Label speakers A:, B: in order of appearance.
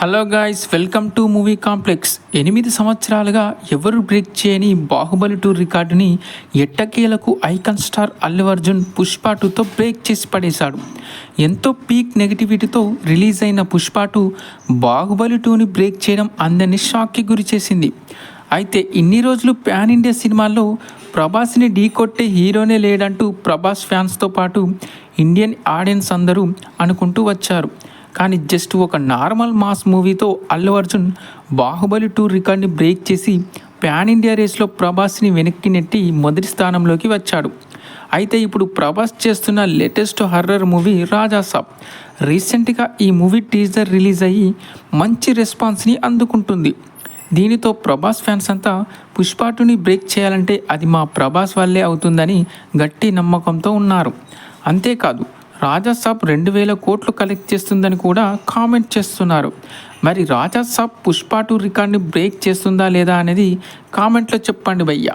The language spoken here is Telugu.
A: Hello guys welcome to movie complex ఎనిమిది సంవత్సరాలుగా ఎవరు బ్రేక్ చేయని బాహుబలి టూర్ రికార్డుని ఎట్టకేలకు ఐకాన్ స్టార్ అల్లు అర్జున్ పుష్ప టూతో బ్రేక్ చేసి పడేశాడు. ఎంతో పీక్ నెగిటివిటీతో రిలీజ్ అయిన పుష్ప టూ బాహుబలి టూని బ్రేక్ చేయడం అందరినీ షాక్కి గురి చేసింది. అయితే ఇన్ని రోజులు ప్యాన్ ఇండియా సినిమాల్లో ప్రభాస్ని ఢీకొట్టే హీరోనే లేడంటూ ప్రభాస్ ఫ్యాన్స్తో పాటు ఇండియన్ ఆడియన్స్ అందరూ అనుకుంటూ వచ్చారు. కానీ జస్ట్ ఒక నార్మల్ మాస్ మూవీతో అల్లు అర్జున్ బాహుబలి టూ రికార్డ్ని బ్రేక్ చేసి ప్యాన్ ఇండియా రేస్లో ప్రభాస్ని వెనక్కి నెట్టి మొదటి స్థానంలోకి వచ్చాడు. అయితే ఇప్పుడు ప్రభాస్ చేస్తున్న లేటెస్ట్ హర్రర్ మూవీ రాజాసాబ్ రీసెంట్గా ఈ మూవీ టీజర్ రిలీజ్ అయ్యి మంచి రెస్పాన్స్ని అందుకుంటుంది. దీనితో ప్రభాస్ ఫ్యాన్స్ అంతా పుష్పాటుని బ్రేక్ చేయాలంటే అది మా ప్రభాస్ వల్లే అవుతుందని గట్టి నమ్మకంతో ఉన్నారు. అంతేకాదు రాజాసాబ్ రెండు వేల కోట్లు కలెక్ట్ చేస్తుందని కూడా కామెంట్ చేస్తున్నారు. మరి రాజాసాబ్ పుష్ప టూ రికార్డ్ని బ్రేక్ చేస్తుందా లేదా అనేది కామెంట్లో చెప్పండి భయ్యా.